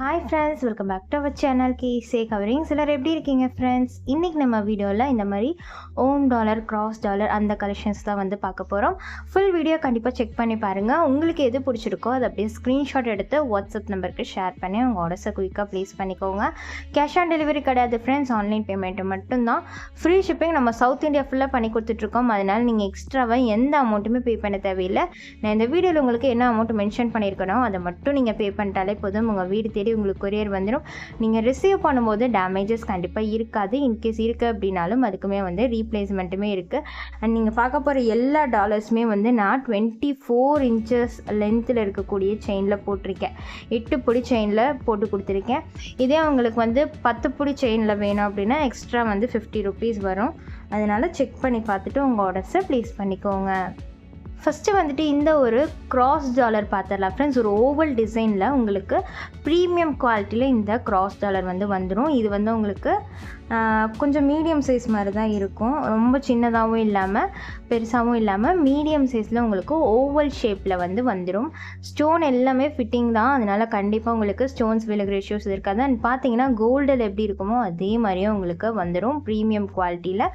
Hi friends welcome back to our channel K S covering சிலர் எப்படி இருக்கீங்க friends இன்றைக்கி நம்ம வீடியோவில் இந்த மாதிரி ஓம் டாலர் கிராஸ் டாலர் அந்த கலெக்ஷன்ஸ் தான் வந்து பார்க்க போகிறோம் ஃபுல் வீடியோ கண்டிப்பாக செக் பண்ணி பாருங்கள் உங்களுக்கு எது பிடிச்சிருக்கோ அதை அப்படியே ஸ்க்ரீன்ஷாட் எடுத்து வாட்ஸ்அப் நம்பருக்கு ஷேர் பண்ணி உங்கள் ஆர்டர்ஸை குயிக்காக ப்ளேஸ் பண்ணிக்கோங்க. கேஷ் ஆன் டெலிவரி கிடையாது ஃப்ரெண்ட்ஸ் ஆன்லைன் பேமெண்ட்டு மட்டும்தான். ஃப்ரீ ஷிப்பிங் நம்ம சவுத் இந்தியா ஃபுல்லாக பண்ணி கொடுத்துட்ருக்கோம். அதனால் நீங்கள் எக்ஸ்ட்ராவாக எந்த அமௌண்ட்டுமே பே பண்ண தேவையில்லை. நான் இந்த வீடியோவில் உங்களுக்கு என்ன அமௌண்ட் மென்ஷன் பண்ணியிருக்கணும் அதை மட்டும் நீங்கள் பே பண்ணிட்டாலே போதும். உங்கள் வீடு தேடி உங்களுக்கு கொரியர் வந்துடும் நீங்கள் ரிசீவ் பண்ணும்போது டேமேஜஸ் கண்டிப்பாக இருக்காது. இன்கேஸ் இருக்குது அப்படின்னாலும் அதுக்குமே வந்து ரீப்ளேஸ்மெண்ட்டுமே இருக்குது அண்ட் நீங்கள் பார்க்க போகிற எல்லா டாலர்ஸுமே வந்து நான் டுவெண்ட்டி ஃபோர் இன்ச்சஸ் லென்த்தில் இருக்கக்கூடிய செயினில் போட்டிருக்கேன். எட்டு பொடி செயினில் போட்டு கொடுத்துருக்கேன். இதே உங்களுக்கு வந்து பத்து பொடி செயினில் வேணும் அப்படின்னா எக்ஸ்ட்ரா வந்து ஃபிஃப்டி ருபீஸ் வரும். அதனால் செக் பண்ணி பார்த்துட்டு உங்கள் ஆர்டர்ஸை ப்ளேஸ் பண்ணிக்கோங்க. ஃபஸ்ட்டு வந்துட்டு இந்த ஒரு க்ராஸ் டாலர் பார்த்துடலாம். ஃப்ரெண்ட்ஸ் ஒரு ஓவல் டிசைனில் உங்களுக்கு ப்ரீமியம் குவாலிட்டியில் இந்த க்ராஸ் டாலர் வந்து வந்துடும் இது வந்து உங்களுக்கு கொஞ்சம் மீடியம் சைஸ் மாதிரி தான் இருக்கும். ரொம்ப சின்னதாகவும் இல்லாமல் பெருசாகவும் இல்லாமல் மீடியம் சைஸில் உங்களுக்கு ஓவல் ஷேப்பில் வந்து வந்துடும் ஸ்டோன் எல்லாமே ஃபிட்டிங் தான். அதனால் கண்டிப்பாக உங்களுக்கு ஸ்டோன்ஸ் விலகிற இஷ்யூஸ் இருக்காது. அண்ட் பார்த்தீங்கன்னா கோல்டில் எப்படி இருக்குமோ அதே மாதிரியே உங்களுக்கு வந்துடும் ப்ரீமியம் குவாலிட்டியில்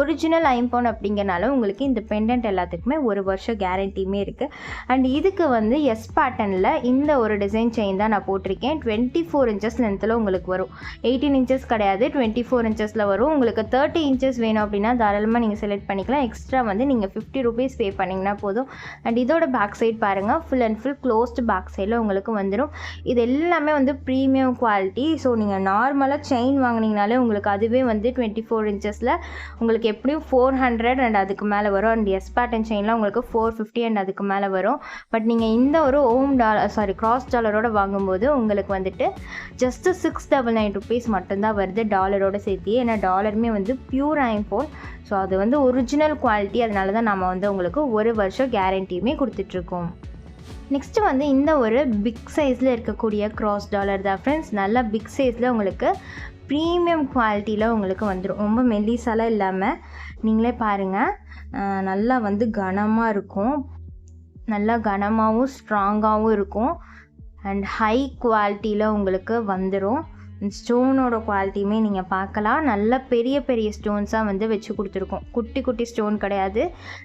ஒரிஜினல் ஐம்பவுன் அப்படிங்கிறனால உங்களுக்கு இந்த பெண்டன்ட் எல்லாத்துக்குமே ஒரு வருஷம் கேரண்டியுமே இருக்குது அண்ட் இதுக்கு வந்து எஸ் பேட்டர்னில் இந்த ஒரு டிசைன் செயின் தான் நான் போட்டிருக்கேன். டுவெண்ட்டி ஃபோர் இன்ச்சஸ் லென்த்தில் உங்களுக்கு வரும். எயிட்டீன் இன்ச்சஸ் கிடையாது. டுவெண்ட்டி ஃபோர் இன்ச்சஸில் வரும். உங்களுக்கு தேர்ட்டி இன்ச்சஸ் வேணும் அப்படின்னா தாராளமாக நீங்கள் செலக்ட் பண்ணிக்கலாம். எக்ஸ்ட்ரா வந்து நீங்கள் ஃபிஃப்டி ருபீஸ் பே பண்ணிங்கன்னா போதும். அண்ட் இதோட பேக் சைட் பாருங்கள் full and full closed back சைடில் உங்களுக்கு வந்துடும் இது எல்லாமே வந்து ப்ரீமியம் குவாலிட்டி ஸோ நீங்கள் நார்மலாக செயின் வாங்கினீங்கனாலே உங்களுக்கு அதுவே வந்து டுவெண்ட்டி ஃபோர் இன்ச்சஸில் உங்களுக்கு எப்படியும் ஃபோர் ஹண்ட்ரட் அண்ட் அதுக்கு மேலே வரும். அண்ட் எஸ் பேட்டன் செயின்லாம் உங்களுக்கு ஃபோர் ஃபிஃப்டி அண்ட் அதுக்கு மேலே வரும். பட் நீங்கள் இந்த ஒரு ஓம் டாலர் சாரி கிராஸ் டாலரோட வாங்கும்போது உங்களுக்கு வந்துட்டு just six double nine rupees மட்டும்தான் வருது. டாலரோட சேர்த்து ஏன்னா டாலருமே வந்து பியூர் ஐஃபோன் ஸோ அது வந்து ஒரிஜினல் குவாலிட்டி அதனால தான் நம்ம வந்து உங்களுக்கு ஒரு வருஷம் கேரண்டியுமே கொடுத்துட்ருக்கோம். நெக்ஸ்ட்டு வந்து இந்த ஒரு பிக் சைஸில் இருக்கக்கூடிய க்ராஸ் டாலர் தான் ஃப்ரெண்ட்ஸ் நல்லா பிக் சைஸில் உங்களுக்கு ப்ரீமியம் குவாலிட்டியில் உங்களுக்கு வந்துடும் ரொம்ப மெல்லிசாலாம் இல்லாமல் நீங்களே பாருங்கள் நல்லா வந்து கனமாக இருக்கும். நல்லா கனமாகவும் ஸ்ட்ராங்காகவும் இருக்கும். அண்ட் ஹை குவாலிட்டியில் உங்களுக்கு வந்துடும் ஸ்டோனோட குவாலிட்டியுமே நீங்கள் பார்க்கலாம். நல்ல பெரிய பெரிய ஸ்டோன்ஸாக வந்து வச்சு கொடுத்துருக்கோம். குட்டி குட்டி ஸ்டோன் கிடையாது.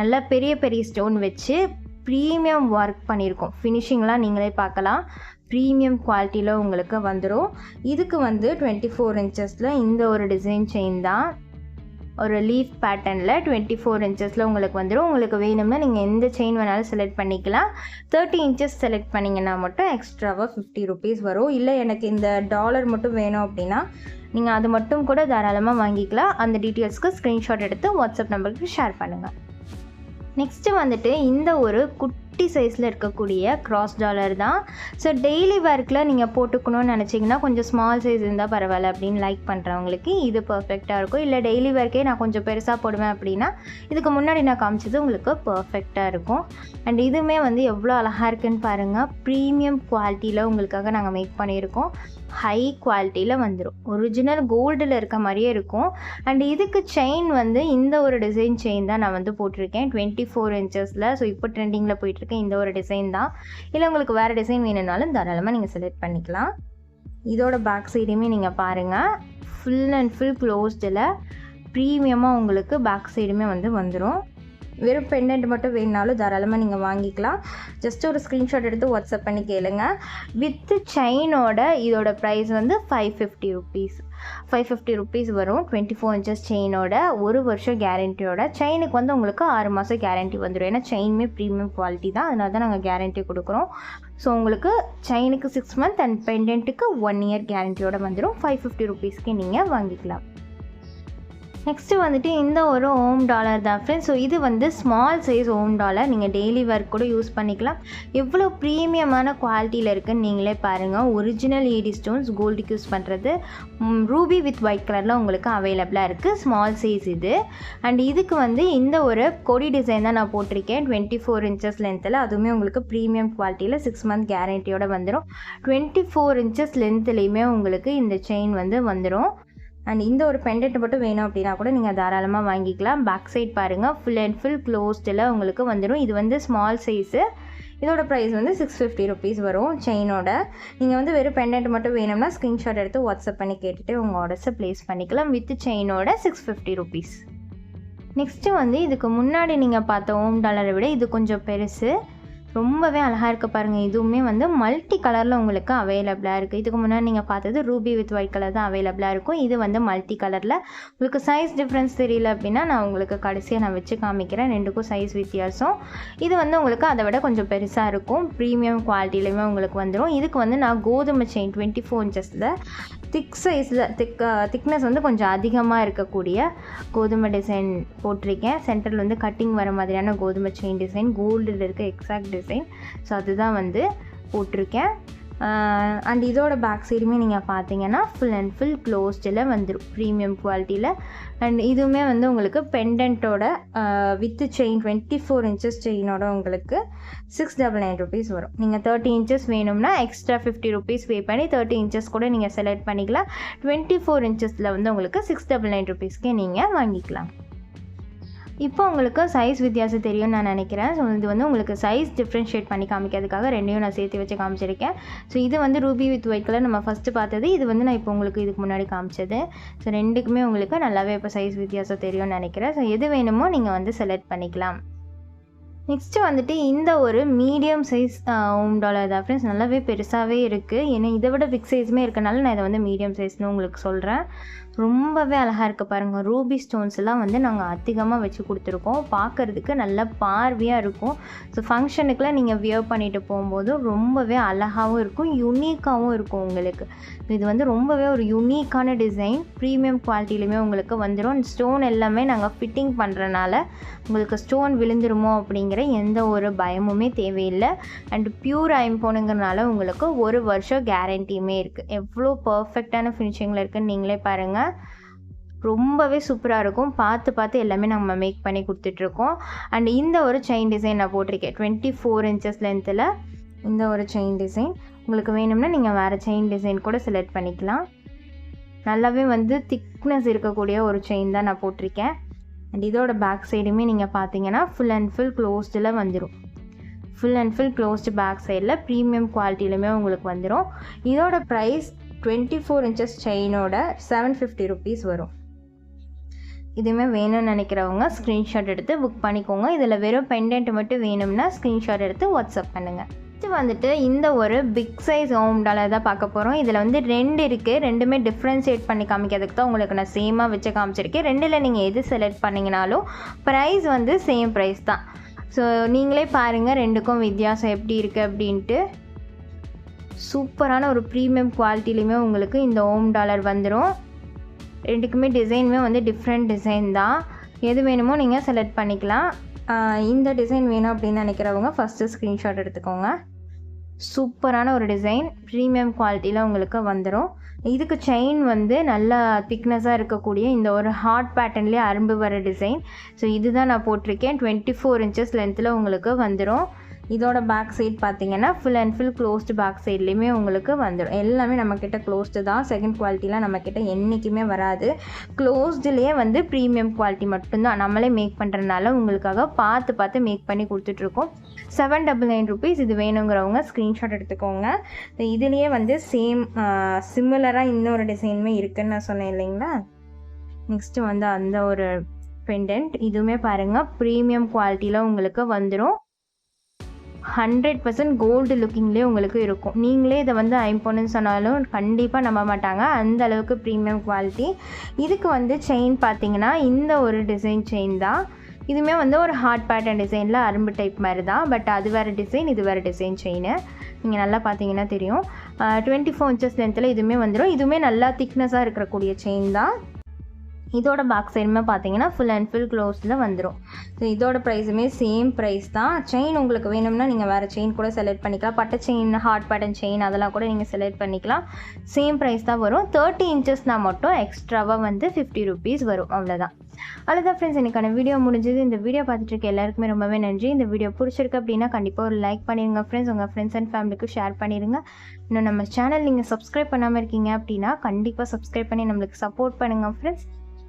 நல்ல பெரிய பெரிய ஸ்டோன் வச்சு ப்ரீமியம் ஒர்க் பண்ணியிருக்கோம். ஃபினிஷிங்லாம் நீங்களே பார்க்கலாம். ப்ரீமியம் குவாலிட்டியில் உங்களுக்கு வந்துடும் இதுக்கு வந்து டுவெண்ட்டி ஃபோர் இன்ச்சஸில் இந்த ஒரு டிசைன் செயின் தான். ஒரு லீஃப் பேட்டர்னில் டுவெண்ட்டி ஃபோர் இன்ச்சஸில் உங்களுக்கு வந்துடும் உங்களுக்கு வேணும்னா நீங்கள் எந்த செயின் வேணாலும் செலக்ட் பண்ணிக்கலாம். தேர்ட்டி இன்ச்சஸ் செலக்ட் பண்ணிங்கன்னா மட்டும் எக்ஸ்ட்ராவாக ஃபிஃப்டி ருபீஸ் வரும். இல்லை எனக்கு இந்த டாலர் மட்டும் வேணும் அப்படின்னா நீங்கள் அது மட்டும் கூட தாராளமாக வாங்கிக்கலாம். அந்த டீட்டெயில்ஸ்க்கு ஸ்க்ரீன்ஷாட் எடுத்து வாட்ஸ்அப் நம்பருக்கு ஷேர் பண்ணுங்கள் நெக்ஸ்ட்டு வந்துட்டு இந்த ஒரு குட்டி சைஸில் இருக்கக்கூடிய கிராஸ் டாலர் தான். ஸோ டெய்லி ஒர்க்கில் நீங்கள் போட்டுக்கணும்னு நினச்சிங்கன்னா கொஞ்சம் ஸ்மால் சைஸ் இருந்தால் பரவாயில்ல அப்படின்னு லைக் பண்ணுறவங்களுக்கு இது பர்ஃபெக்டாக இருக்கும். இல்லை டெய்லி ஒர்க்கே நான் கொஞ்சம் பெருசாக போடுவேன் அப்படின்னா இதுக்கு முன்னாடி நான் காமிச்சது உங்களுக்கு பர்ஃபெக்டாக இருக்கும். அண்ட் இதுவுமே வந்து எவ்வளோ அழகாக இருக்குன்னு பாருங்கள் ப்ரீமியம் குவாலிட்டியில் உங்களுக்காக நாங்கள் மேக் பண்ணியிருக்கோம். ஹை குவாலிட்டியில் வந்துடும் ஒரிஜினல் கோல்டில் இருக்க மாதிரியே இருக்கும். அண்ட் இதுக்கு செயின் வந்து இந்த ஒரு டிசைன் செயின் தான் நான் வந்து போட்டிருக்கேன். டுவெண்ட்டி ஃபோர் இன்ச்சஸில் ஸோ இப்போ ட்ரெண்டிங்கில் போயிட்டுருக்கேன் இந்த ஒரு டிசைன் தான். இல்லை உங்களுக்கு வேறு டிசைன் வேணும்னாலும் தாராளமாக நீங்கள் செலக்ட் பண்ணிக்கலாம். இதோட பேக் சைடுமே நீங்கள் பாருங்கள் ஃபுல் அண்ட் ஃபுல் க்ளோஸ்டில் ப்ரீமியமாக உங்களுக்கு பேக் சைடுமே வந்து வந்துடும் வெறும் பெண்டன்ட் மட்டும் வேணுனாலும் தாராளமாக நீங்கள் வாங்கிக்கலாம். ஜஸ்ட் ஒரு ஸ்க்ரீன்ஷாட் எடுத்து வாட்ஸ்அப் பண்ணி கேளுங்க. வித்து செயினோட இதோட ப்ரைஸ் வந்து five fifty rupees five fifty rupees வரும். டுவெண்ட்டி ஃபோர் இன்ச்சஸ் செயினோட ஒரு வருஷம் கேரண்டியோட செயினுக்கு வந்து உங்களுக்கு ஆறு மாதம் கேரண்டி வந்துடும் ஏன்னா செயினுமே ப்ரீமியம் குவாலிட்டி தான். அதனால தான் நாங்கள் கேரண்டி கொடுக்குறோம். ஸோ உங்களுக்கு செயினுக்கு சிக்ஸ் மந்த் அண்ட் பெண்டென்ட்டுக்கு ஒன் இயர் கேரண்டியோட வந்துடும் ஃபைவ் ஃபிஃப்டி ருபீஸ்க்கு நீங்கள் வாங்கிக்கலாம். நெக்ஸ்ட்டு வந்துட்டு இந்த ஒரு ஓம் டாலர் தான் ஃப்ரெண்ட்ஸ் ஸோ இது வந்து ஸ்மால் சைஸ் ஓம் டாலர் நீங்கள் டெய்லி ஒர்க் கூட யூஸ் பண்ணிக்கலாம். எவ்வளோ ப்ரீமியமான குவாலிட்டியில் இருக்குன்னு நீங்களே பாருங்கள் ஒரிஜினல் ஏடி ஸ்டோன்ஸ் கோல்டுக்கு யூஸ் பண்ணுறது ரூபி வித் ஒயிட் கலரில் உங்களுக்கு அவைலபிளாக இருக்குது ஸ்மால் சைஸ் இது. அண்ட் இதுக்கு வந்து இந்த ஒரு கொடி டிசைன் தான் நான் போட்டிருக்கேன். டுவெண்ட்டி ஃபோர் இன்ச்சஸ் லென்த்தில் அதுவுமே உங்களுக்கு ப்ரீமியம் குவாலிட்டியில் சிக்ஸ் மந்த் கேரண்டியோட வந்துடும் டுவெண்ட்டி ஃபோர் இன்ச்சஸ் லென்த்துலேயுமே உங்களுக்கு இந்த செயின் வந்து வந்துடும் அண்ட் இந்த ஒரு பெண்டெட் மட்டும் வேணும் அப்படின்னா கூட நீங்கள் தாராளமாக வாங்கிக்கலாம். பேக் சைட் பாருங்கள் ஃபுல் அண்ட் ஃபுல் க்ளோஸ்டில் உங்களுக்கு வந்துடும் இது வந்து ஸ்மால் சைஸு இதோட ப்ரைஸ் வந்து சிக்ஸ் ஃபிஃப்டி ருபீஸ் வரும். செயினோட நீங்கள் வந்து வெறும் பெண்டன்ட் மட்டும் வேணும்னா ஸ்க்ரீன்ஷாட் எடுத்து வாட்ஸ்அப் பண்ணி கேட்டுட்டு உங்கள் ஆர்டர்ஸை ப்ளேஸ் பண்ணிக்கலாம். வித் செயினோட சிக்ஸ் ஃபிஃப்டி ருபீஸ் நெக்ஸ்ட்டு வந்து இதுக்கு முன்னாடி நீங்கள் பார்த்த ஓம் டாலரை விட இது கொஞ்சம் பெருசு. ரொம்பவே அழகாக இருக்குது பாருங்கள் இதுவுமே வந்து மல்டி கலரில் உங்களுக்கு அவைலபிளாக இருக்குது இதுக்கு முன்னாடி நீங்கள் பார்த்தது ரூபி வித் ஒயிட் கலர் தான் அவைலபிளாக இருக்கும். இது வந்து மல்டி கலரில் உங்களுக்கு சைஸ் டிஃப்ரென்ஸ் தெரியல அப்படின்னா நான் உங்களுக்கு கடைசியாக நான் வச்சு காமிக்கிறேன். ரெண்டுக்கும் சைஸ் வித்தியாசம். இது வந்து உங்களுக்கு அதை விட கொஞ்சம் பெருசாக இருக்கும். ப்ரீமியம் குவாலிட்டிலையுமே உங்களுக்கு வந்துடும் இதுக்கு வந்து நான் கோதுமை செயின் டுவெண்ட்டி ஃபோர் இன்ச்சஸில் திக் சைஸில் திக் திக்னஸ் வந்து கொஞ்சம் அதிகமாக இருக்கக்கூடிய கோதுமை டிசைன் போட்டிருக்கேன். சென்டரில் வந்து கட்டிங் வர மாதிரியான கோதுமை செயின் டிசைன் கோல்டில் இருக்க எக்ஸாக்ட் டிசைன் ஸோ அதுதான் வந்து போட்டிருக்கேன். அண்ட் இதோட பேக் சைடுமே நீங்கள் பார்த்தீங்கன்னா ஃபுல் அண்ட் ஃபுல் க்ளோஸ்டில் வந்துடும் ப்ரீமியம் குவாலிட்டியில் அண்ட் இதுவுமே வந்து உங்களுக்கு பெண்டன்ட்டோட with chain twenty four inches செயினோட உங்களுக்கு சிக்ஸ் டபுள் நைன் ருபீஸ் வரும். நீங்கள் தேர்ட்டி இன்ச்சஸ் வேணும்னா எக்ஸ்ட்ரா ஃபிஃப்டி ருபீஸ் பே பண்ணி தேர்ட்டி இன்ச்சஸ் கூட நீங்கள் செலக்ட் பண்ணிக்கலாம். டுவெண்ட்டி ஃபோர் இன்ச்சஸில் வந்து உங்களுக்கு சிக்ஸ் டபுள் நைன் ருபீஸ்க்கே நீங்கள் வாங்கிக்கலாம். இப்போ உங்களுக்கு சைஸ் வித்தியாசம் தெரியும்னு நான் நினைக்கிறேன். ஸோ இது வந்து உங்களுக்கு சைஸ் டிஃப்ரென்ஷியேட் பண்ணி காமிக்கிறதுக்காக ரெண்டையும் நான் சேர்த்து வச்சு காமிச்சிருக்கேன். ஸோ இது வந்து ரூபி வித் ஒயிட் கலர் நம்ம ஃபஸ்ட்டு பார்த்தது. இது வந்து நான் இப்போ உங்களுக்கு இதுக்கு முன்னாடி காமிச்சது. ஸோ ரெண்டுக்குமே உங்களுக்கு நல்லாவே இப்போ சைஸ் வித்தியாசம் தெரியும்னு நினைக்கிறேன். ஸோ எது வேணுமோ நீங்கள் வந்து செலக்ட் பண்ணிக்கலாம். நெக்ஸ்ட்டு வந்துட்டு இந்த ஒரு மீடியம் சைஸ் ஹோம் டாலர் தான் ஃப்ரெண்ட்ஸ் நல்லாவே பெருசாகவே இருக்குது ஏன்னா இதை விட பிக் சைஸுமே இருக்கனால நான் இதை வந்து மீடியம் சைஸ்னு உங்களுக்கு சொல்கிறேன் ரொம்பவே அழகாக இருக்குது பாருங்கள் ரூபி ஸ்டோன்ஸ் எல்லாம் வந்து நாங்கள் அதிகமாக வச்சு கொடுத்துருக்கோம். பார்க்குறதுக்கு நல்ல பார்வையாக இருக்கும். ஸோ ஃபங்க்ஷனுக்குலாம் நீங்கள் வியர் பண்ணிட்டு போகும்போது ரொம்பவே அழகாகவும் இருக்கும். யூனிக்காகவும் இருக்கும் உங்களுக்கு. இது வந்து ரொம்பவே ஒரு யூனிக்கான டிசைன் ப்ரீமியம் குவாலிட்டியிலுமே உங்களுக்கு வந்துடும் ஸ்டோன் எல்லாமே நாங்கள் ஃபிட்டிங் பண்ணுறனால உங்களுக்கு ஸ்டோன் விழுந்துருமோ அப்படிங்கிற எந்த ஒரு பயமுமே தேவையில்லை. அண்ட் பியூர் ஐம்போனுங்கிறனால உங்களுக்கு ஒரு வருஷம் கேரண்டியுமே இருக்குது எவ்வளோ பர்ஃபெக்டான ஃபினிஷிங்கில் இருக்குன்னு நீங்களே பாருங்கள் ரொம்பவே சூப்பராக இருக்கும். பார்த்து பார்த்து எல்லாமே நம்ம மேக் பண்ணி கொடுத்துட்ருக்கோம். அண்ட் இந்த ஒரு செயின் டிசைன் நான் போட்டிருக்கேன். டுவெண்ட்டி ஃபோர் இன்ச்சஸ் லென்த்தில் இந்த ஒரு செயின் டிசைன் உங்களுக்கு வேணும்னா நீங்கள் வேறு செயின் டிசைன் கூட செலக்ட் பண்ணிக்கலாம். நல்லாவே வந்து திக்னஸ் இருக்கக்கூடிய ஒரு செயின் தான் நான் போட்டிருக்கேன். அண்ட் இதோட பேக் சைடுமே நீங்கள் பார்த்தீங்கன்னா ஃபுல் அண்ட் ஃபுல் க்ளோஸ்டில் வந்துடும் full and full closed back சைடில் ப்ரீமியம் குவாலிட்டியிலுமே உங்களுக்கு வந்துடும் இதோட ப்ரைஸ் டுவெண்ட்டி ஃபோர் இன்ச்சஸ் செயினோட செவன் ஃபிஃப்டி ருபீஸ் வரும். இதுவுமே வேணும்னு நினைக்கிறவங்க ஸ்க்ரீன்ஷாட் எடுத்து புக் பண்ணிக்கோங்க. இதில் வெறும் பெண்டன்ட் மட்டும் வேணும்னா ஸ்க்ரீன்ஷாட் எடுத்து வாட்ஸ்அப் பண்ணுங்கள் வந்துட்டு இந்த ஒரு பிக் சைஸ் ஹோம் டாலர் தான் பார்க்க போகிறோம் இதில் வந்து ரெண்டு இருக்குது ரெண்டுமே டிஃப்ரென்ஷியேட் பண்ணி காமிக்கிறதுக்கு தான் உங்களுக்கு நான் சேமாக வச்சு காமிச்சிருக்கேன். ரெண்டில் நீங்கள் எது செலக்ட் பண்ணிங்கனாலும் ப்ரைஸ் வந்து சேம் ப்ரைஸ் தான். ஸோ நீங்களே பாருங்கள் ரெண்டுக்கும் வித்தியாசம் எப்படி இருக்குது அப்படின்ட்டு. சூப்பரான ஒரு ப்ரீமியம் குவாலிட்டிலையுமே உங்களுக்கு இந்த ஹோம் டாலர் வந்துடும் ரெண்டுக்குமே டிசைனுமே வந்து டிஃப்ரெண்ட் டிசைன் தான். எது வேணுமோ நீங்கள் செலக்ட் பண்ணிக்கலாம். இந்த டிசைன் வேணும் அப்படின்னு நினைக்கிறவங்க ஃபஸ்ட்டு ஸ்க்ரீன்ஷாட் எடுத்துக்கோங்க. சூப்பரான ஒரு டிசைன். ப்ரீமியம் குவாலிட்டியில் உங்களுக்கு வந்துடும் இதுக்கு செயின் வந்து நல்லா திக்னஸாக இருக்கக்கூடிய இந்த ஒரு ஹார்ட் பேட்டர்ன்லேயே அரும்பு வர டிசைன் ஸோ இதுதான் நான் போட்டிருக்கேன். டுவெண்ட்டி ஃபோர் இன்ச்சஸ் லென்த்தில் உங்களுக்கு வந்துடும் இதோட பேக் சைட் பார்த்தீங்கன்னா full and full closed back சைட்லேயுமே உங்களுக்கு வந்துடும் எல்லாமே நம்மக்கிட்ட க்ளோஸ்டு தான். செகண்ட் குவாலிட்டிலாம் நம்மக்கிட்ட என்றைக்குமே வராது. க்ளோஸ்டுலேயே வந்து ப்ரீமியம் குவாலிட்டி மட்டும்தான். நம்மளே மேக் பண்ணுறதுனால உங்களுக்காக பார்த்து பார்த்து மேக் பண்ணி கொடுத்துட்ருக்கோம் செவன் டபுள் நைன் ருபீஸ் இது வேணுங்கிறவங்க ஸ்க்ரீன்ஷாட் எடுத்துக்கோங்க. இதுலேயே வந்து சேம் சிமிலராக இன்னொரு டிசைனுமே இருக்குதுன்னு நான் சொன்னேன் இல்லைங்களா? நெக்ஸ்ட்டு வந்து அந்த ஒரு பெண்டன்ட் இதுவுமே பாருங்கள் ப்ரீமியம் குவாலிட்டியில் உங்களுக்கு வந்துடும் ஹண்ட்ரட் பர்சன்ட் கோல்டு லுக்கிங்லேயே உங்களுக்கு இருக்கும். நீங்களே இதை வந்து ஐம்போன்னு சொன்னாலும் கண்டிப்பாக நம்ப மாட்டாங்க. அந்த அளவுக்கு ப்ரீமியம் குவாலிட்டி இதுக்கு வந்து செயின் பார்த்தீங்கன்னா இந்த ஒரு டிசைன் செயின் தான். இதுவுமே வந்து ஒரு ஹார்ட் பேட்டர்ன் டிசைனில் அரும்பு டைப் மாதிரி தான் பட் அது வேறு டிசைன் இது வேறு டிசைன் செயின் நீங்கள் நல்லா பார்த்தீங்கன்னா தெரியும். டுவெண்ட்டி ஃபோர் இன்ச்சஸ் லென்த்தில் இதுவுமே வந்துடும் இதுவுமே நல்லா திக்னஸாக இருக்கக்கூடிய செயின் தான். இதோட பேக் சைடுமே பார்த்தீங்கன்னா ஃபுல் அண்ட் ஃபுல் க்ளோஸில் வந்துடும் ஸோ இதோட ப்ரைஸுமே சேம் ப்ரைஸ் தான். செயின் உங்களுக்கு வேணும்னா நீங்கள் வேறு செயின் கூட செலக்ட் பண்ணிக்கலாம். பட்டை செயின் ஹார்ட் பேட்டன் செயின் அதெல்லாம் கூட நீங்கள் செலக்ட் பண்ணிக்கலாம். சேம் ப்ரைஸ் தான் வரும். தேர்ட்டி இன்ச்சஸ்னால் மட்டும் எக்ஸ்ட்ராவாக வந்து ஃபிஃப்டி ருபீஸ் வரும். அவ்வளோதான் அவ்வளோதான் ஃப்ரெண்ட்ஸ் எனக்கான வீடியோ முடிஞ்சது. இந்த வீடியோ பார்த்துட்டு இருக்க எல்லாருக்குமே ரொம்பவே நன்றி. இந்த வீடியோ பிடிச்சிருக்கு அப்படின்னா கண்டிப்பாக ஒரு லைக் பண்ணிடுங்க ஃப்ரெண்ட்ஸ் உங்கள் ஃப்ரெண்ட்ஸ் அண்ட் ஃபேமிலிக்கு ஷேர் பண்ணிடுங்க இன்னும் நம்ம சேனல் நீங்கள் சப்ஸ்கிரைப் பண்ணாமல் இருக்கீங்க அப்படின்னா கண்டிப்பாக சப்ஸ்கிரைப் பண்ணி நம்மளுக்கு சப்போர்ட் பண்ணுங்கள் friends